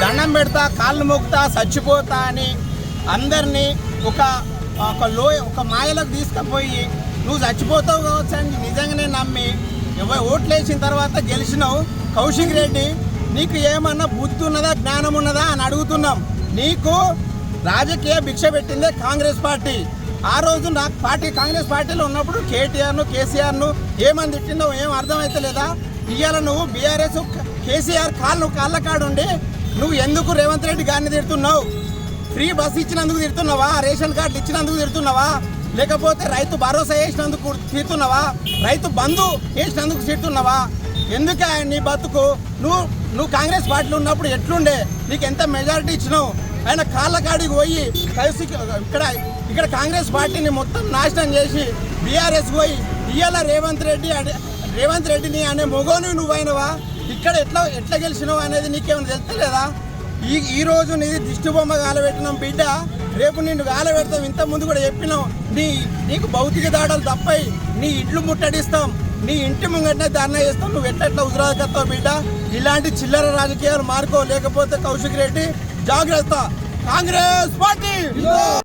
దండం పెడతా కాళ్ళు మొక్కుతా చచ్చిపోతా అని అందరినీ ఒక ఒక లో ఒక మాయలకు తీసుకుపోయి నువ్వు చచ్చిపోతావు కావచ్చు అని నిజంగానే నమ్మి ఎవ- ఓట్లేసిన తర్వాత గెలిచినావు. కౌశిక్ రెడ్డి నీకు ఏమన్నా బుద్ధి ఉన్నదా జ్ఞానం ఉన్నదా? అని అడుగుతున్నాం. నీకు రాజకీయ భిక్ష పెట్టిందే కాంగ్రెస్ పార్టీ. ఆ రోజు నాకు పార్టీ కాంగ్రెస్ పార్టీలో ఉన్నప్పుడు కేటీఆర్ను కేసీఆర్ను ఏమని తిట్టిందో ఏం అర్థమైతే లేదా ఇవాళ నువ్వు బీఆర్ఎస్ కేసీఆర్ కాళ్ళు కాళ్ళ కాడుండి నువ్వు ఎందుకు రేవంత్ రెడ్డి గారిని తిడుతున్నావు? ఫ్రీ బస్ ఇచ్చినందుకు తిడుతున్నావా? రేషన్ కార్డు ఇచ్చినందుకు తిడుతున్నావా? లేకపోతే రైతు భరోసా వేసినందుకు తిడుతున్నావా? రైతు బంధు వేసినందుకు తిడుతున్నావా? ఎందుకు నీ బతుకు? నువ్వు నువ్వు కాంగ్రెస్ పార్టీలో ఉన్నప్పుడు ఎట్లుండే? నీకు ఎంత మెజారిటీ ఇచ్చినావు? ఆయన కాళ్ళ కాడికి పోయి కలిసి ఇక్కడ ఇక్కడ కాంగ్రెస్ పార్టీని మొత్తం నాశనం చేసి బీఆర్ఎస్ పోయి ఇవాళ రేవంత్ రెడ్డి రేవంత్ రెడ్డిని అనే మొగోని నువ్వైనవా? ఇక్కడ ఎట్లా ఎట్లా గెలిచినావు అనేది నీకేమైనా తెలుస్తలేదా ఈ ఈ రోజు నీది దిష్టి బొమ్మ గాలబెట్టినాం బిడ్డ. రేపు నిన్ను గాలబెడతాం. ఇంత ముందు కూడా చెప్పినాం నీ నీకు భౌతిక దాడలు తప్పై నీ ఇడ్లు ముట్టడిస్తాం. నీ ఇంటి ముంగటనే ధర్నా చేస్తాం. నువ్వు ఎట్లా ఉజరాకత్తావు బిడ్డ? ఇలాంటి చిల్లర రాజకీయాలు మార్కో లేకపోతే కౌశిక్ రెడ్డి జాగ్రత్త. కాంగ్రెస్ పార్టీ!